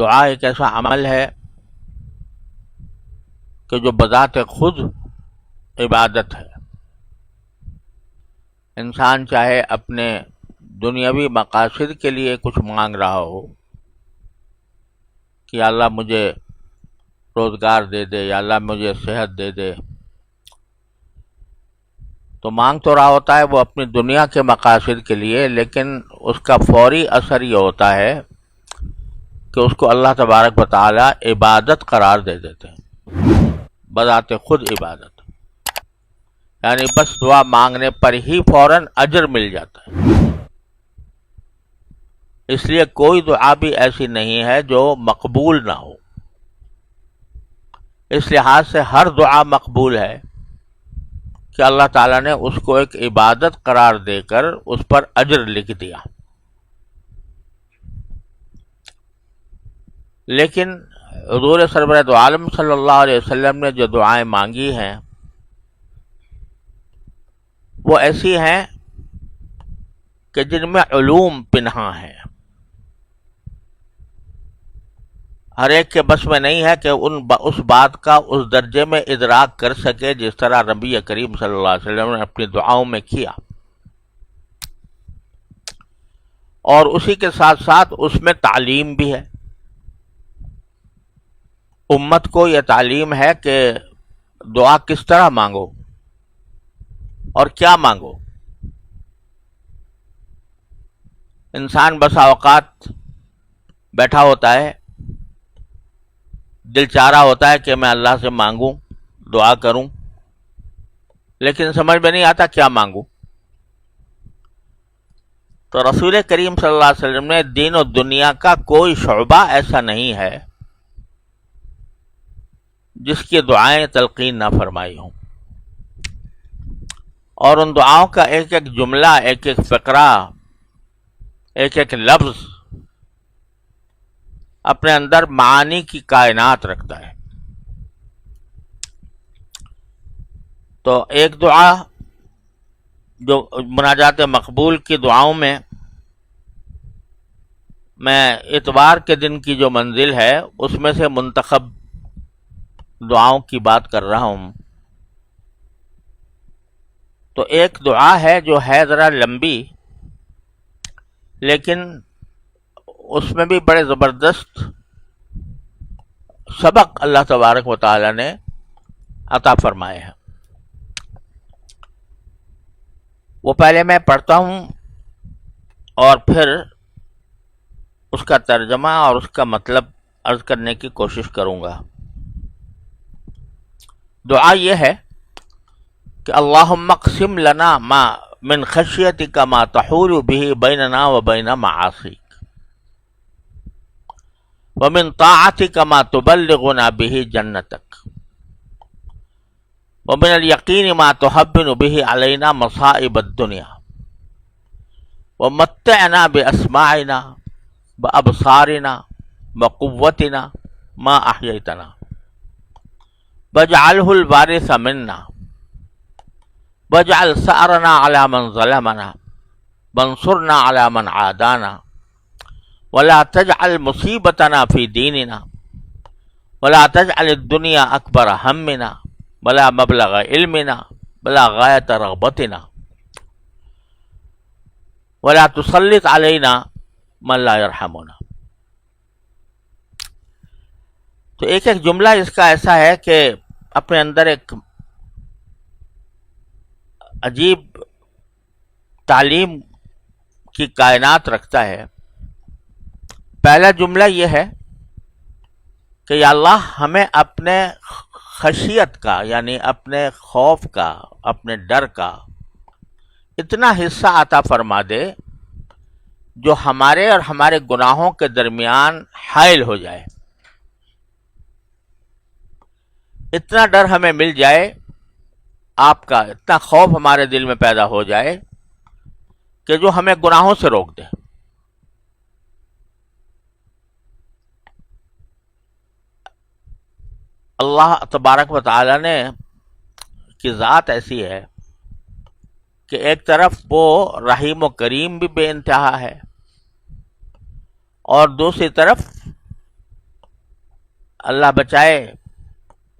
دعا ایک ایسا عمل ہے کہ جو بذات خود عبادت ہے۔ انسان چاہے اپنے دنیاوی مقاصد کے لیے کچھ مانگ رہا ہو کہ اللہ مجھے روزگار دے دے، یا اللہ مجھے صحت دے دے۔ تو مانگ تو رہا ہوتا ہے وہ اپنی دنیا کے مقاصد کے لیے، لیکن اس کا فوری اثر یہ ہوتا ہے کہ اس کو اللہ تبارک و تعالی عبادت قرار دے دیتے ہیں۔ بذات خود عبادت۔ یعنی بس دعا مانگنے پر ہی فوراً اجر مل جاتا ہے۔ اس لیے کوئی دعا بھی ایسی نہیں ہے جو مقبول نہ ہو۔ اس لحاظ سے ہر دعا مقبول ہے کہ اللہ تعالیٰ نے اس کو ایک عبادت قرار دے کر اس پر اجر لکھ دیا۔ لیکن حضور سربرت عالم صلی اللہ علیہ وسلم نے جو دعائیں مانگی ہیں، وہ ایسی ہیں کہ جن میں علوم پنہا ہے ہر ایک کے بس میں نہیں ہے کہ ان اس بات کا اس درجے میں ادراک کر سکے جس طرح ربی کریم صلی اللہ علیہ وسلم نے اپنی دعاؤں میں کیا۔ اور اسی کے ساتھ ساتھ اس میں تعلیم بھی ہے۔ امت کو یہ تعلیم ہے کہ دعا کس طرح مانگو اور کیا مانگو۔ انسان بسا اوقات بیٹھا ہوتا ہے، دل چارہ ہوتا ہے کہ میں اللہ سے مانگوں، دعا کروں، لیکن سمجھ میں نہیں آتا کیا مانگوں۔ تو رسول کریم صلی اللہ علیہ وسلم نے دین و دنیا کا کوئی شعبہ ایسا نہیں ہے۔ جس کی دعائیں تلقین نہ فرمائی ہوں۔ اور ان دعاؤں کا ایک ایک جملہ، ایک ایک فقرہ، ایک ایک لفظ اپنے اندر معانی کی کائنات رکھتا ہے۔ تو ایک دعا جو مناجات مقبول کی دعاؤں میں میں اتوار کے دن کی جو منزل ہے، اس میں سے منتخب دعاؤں کی بات کر رہا ہوں۔ تو ایک دعا ہے جو ہے ذرا لمبی، لیکن اس میں بھی بڑے زبردست سبق اللہ تبارک و تعالی نے عطا فرمائے ہیں۔ وہ پہلے میں پڑھتا ہوں اور پھر اس کا ترجمہ اور اس کا مطلب عرض کرنے کی کوشش کروں گا۔ دعا یہ ہے کہ اللہ مقسم لنا ما من خشیتی کا ما تحول بھی بیننا و بین معاصیک ومن طاعتك ما تبلغنا به جنتك ومن اليقين ما تحبن به علينا مصائب الدنيا ومتعنا بأسماعنا بأبصارنا وقوتنا ما أحييتنا بجعله الوارث منا. بجعل سعرنا على من ظلمنا. بنصرنا على من عادانا. ولا تجعل مصیبتنا فی دیننا ولا تجعل الدنیا اکبر همنا. ولا مبلغ علمنا. ولا غایت رغبتنا. ولا تسلط علینا من لا يرحمنا. تو ایک ایک جملہ اس کا ایسا ہے کہ اپنے اندر ایک عجیب تعلیم کی کائنات رکھتا ہے۔ پہلا جملہ یہ ہے کہ یا اللہ ہمیں اپنے خشیت کا یعنی اپنے خوف کا، اپنے ڈر کا اتنا حصہ عطا فرما دے جو ہمارے اور ہمارے گناہوں کے درمیان حائل ہو جائے۔ اتنا ڈر ہمیں مل جائے، آپ کا اتنا خوف ہمارے دل میں پیدا ہو جائے کہ جو ہمیں گناہوں سے روک دے۔ اللہ تبارک و تعالی نے کی ذات ایسی ہے کہ ایک طرف وہ رحیم و کریم بھی بے انتہا ہے اور دوسری طرف اللہ بچائے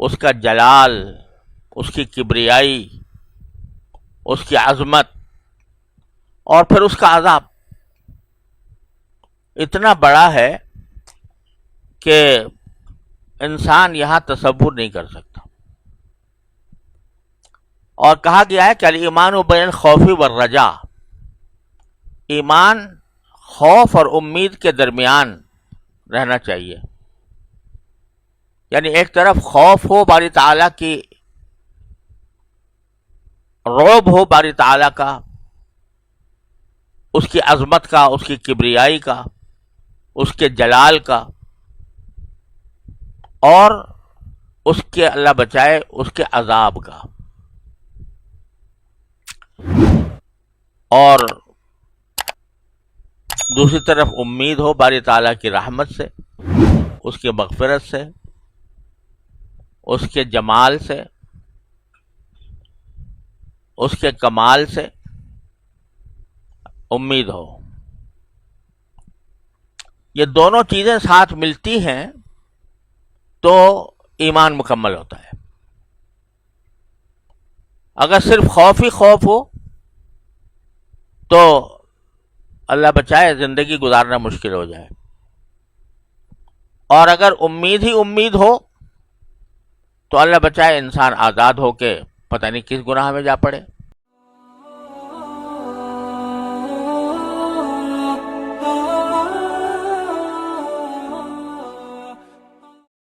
اس کا جلال، اس کی کبریائی، اس کی عظمت اور پھر اس کا عذاب۔ اتنا بڑا ہے کہ انسان یہاں تصور نہیں کر سکتا۔ اور کہا گیا ہے کہ ایمان و بین خوفی و رجا ایمان خوف اور امید کے درمیان رہنا چاہیے۔ یعنی ایک طرف خوف ہو باری تعالیٰ کی، روب ہو باری تعالیٰ کا، اس کی عظمت کا، اس کی کبریائی کا، اس کے جلال کا، اور اس کے اللہ بچائے اس کے عذاب کا۔ اور دوسری طرف امید ہو باری تعالیٰ کی رحمت سے، اس کے مغفرت سے اس کے جمال سے، اس کے کمال سے امید ہو۔ یہ دونوں چیزیں ساتھ ملتی ہیں تو ایمان مکمل ہوتا ہے۔ اگر صرف خوف ہی خوف ہو تو اللہ بچائے زندگی گزارنا مشکل ہو جائے۔ اور اگر امید ہی امید ہو تو اللہ بچائے انسان آزاد ہو کے پتہ نہیں کس گناہ میں جا پڑے۔